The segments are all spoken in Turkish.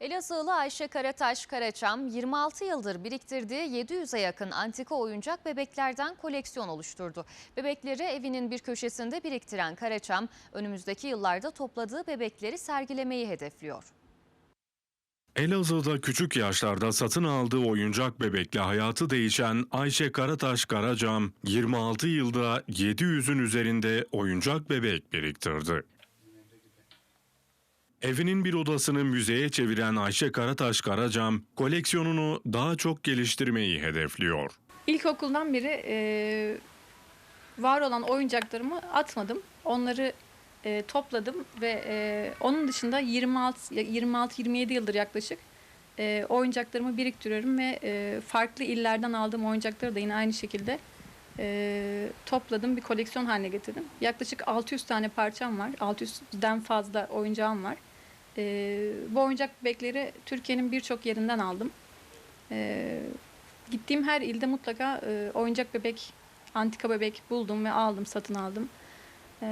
Elazığlı Ayşe Karataş Karaçam 26 yıldır biriktirdiği 700'e yakın antika oyuncak bebeklerden koleksiyon oluşturdu. Bebekleri evinin bir köşesinde biriktiren Karaçam önümüzdeki yıllarda topladığı bebekleri sergilemeyi hedefliyor. Elazığ'da küçük yaşlarda satın aldığı oyuncak bebekle hayatı değişen Ayşe Karataş Karacam 26 yılda 700'ün üzerinde oyuncak bebek biriktirdi. Evinin bir odasını müzeye çeviren Ayşe Karataş Karacam koleksiyonunu daha çok geliştirmeyi hedefliyor. İlkokuldan beri e, var olan oyuncaklarımı atmadım. Onları e, topladım ve e, onun dışında 26 26-27 yıldır yaklaşık e, oyuncaklarımı biriktiriyorum ve e, farklı illerden aldığım oyuncakları da yine aynı şekilde e, topladım bir koleksiyon haline getirdim. Yaklaşık 600 tane parçam var. 600'den fazla oyuncağım var. E, bu oyuncak bebekleri Türkiye'nin birçok yerinden aldım. E, Gittiğim her ilde mutlaka e, oyuncak bebek, antika bebek buldum ve aldım, satın aldım. E,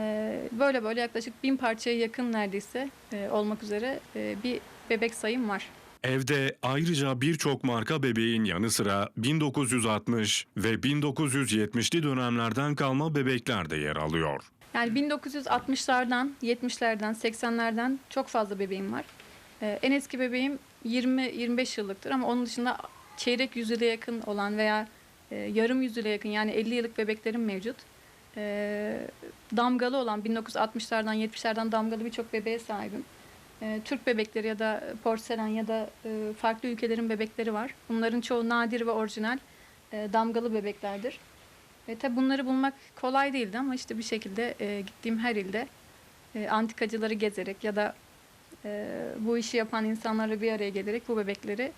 böyle böyle yaklaşık bin parçaya yakın neredeyse e, olmak üzere e, bir bebek sayım var. Evde ayrıca birçok marka bebeğin yanı sıra 1960 ve 1970'li dönemlerden kalma bebekler de yer alıyor. Yani 1960'lardan, 70'lerden, 80'lerden çok fazla bebeğim var. E, en eski bebeğim 20-25 yıllıktır ama onun dışında çeyrek yüzyıla yakın olan veya e, yarım yüzyıla yakın yani 50 yıllık bebeklerim mevcut. E, damgalı olan 1960'lardan 70'lerden damgalı birçok bebeğe sahibim. E, Türk bebekleri ya da porselen ya da e, farklı ülkelerin bebekleri var. Bunların çoğu nadir ve orijinal e, damgalı bebeklerdir. E, tabi bunları bulmak kolay değildi ama işte bir şekilde e, gittiğim her ilde e, antikacıları gezerek ya da e, bu işi yapan insanlarla bir araya gelerek bu bebekleri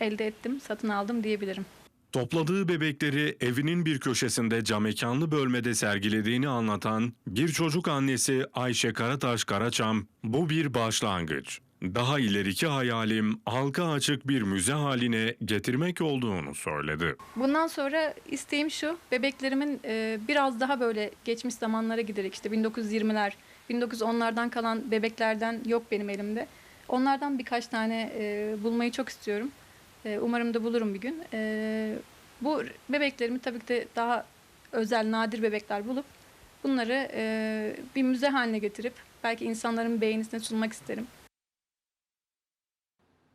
elde ettim, satın aldım diyebilirim. Topladığı bebekleri evinin bir köşesinde camekanlı bölmede sergilediğini anlatan bir çocuk annesi Ayşe Karataş Karaçam, bu bir başlangıç. Daha ileriki hayalim halka açık bir müze haline getirmek olduğunu söyledi. Bundan sonra isteğim şu, bebeklerimin e, biraz daha böyle geçmiş zamanlara giderek işte 1920'ler, 1910'lardan kalan bebeklerden yok benim elimde. Onlardan birkaç tane e, bulmayı çok istiyorum. E, umarım da bulurum bir gün. E, bu bebeklerimi tabii ki de daha özel, nadir bebekler bulup bunları e, bir müze haline getirip belki insanların beğenisine sunmak isterim.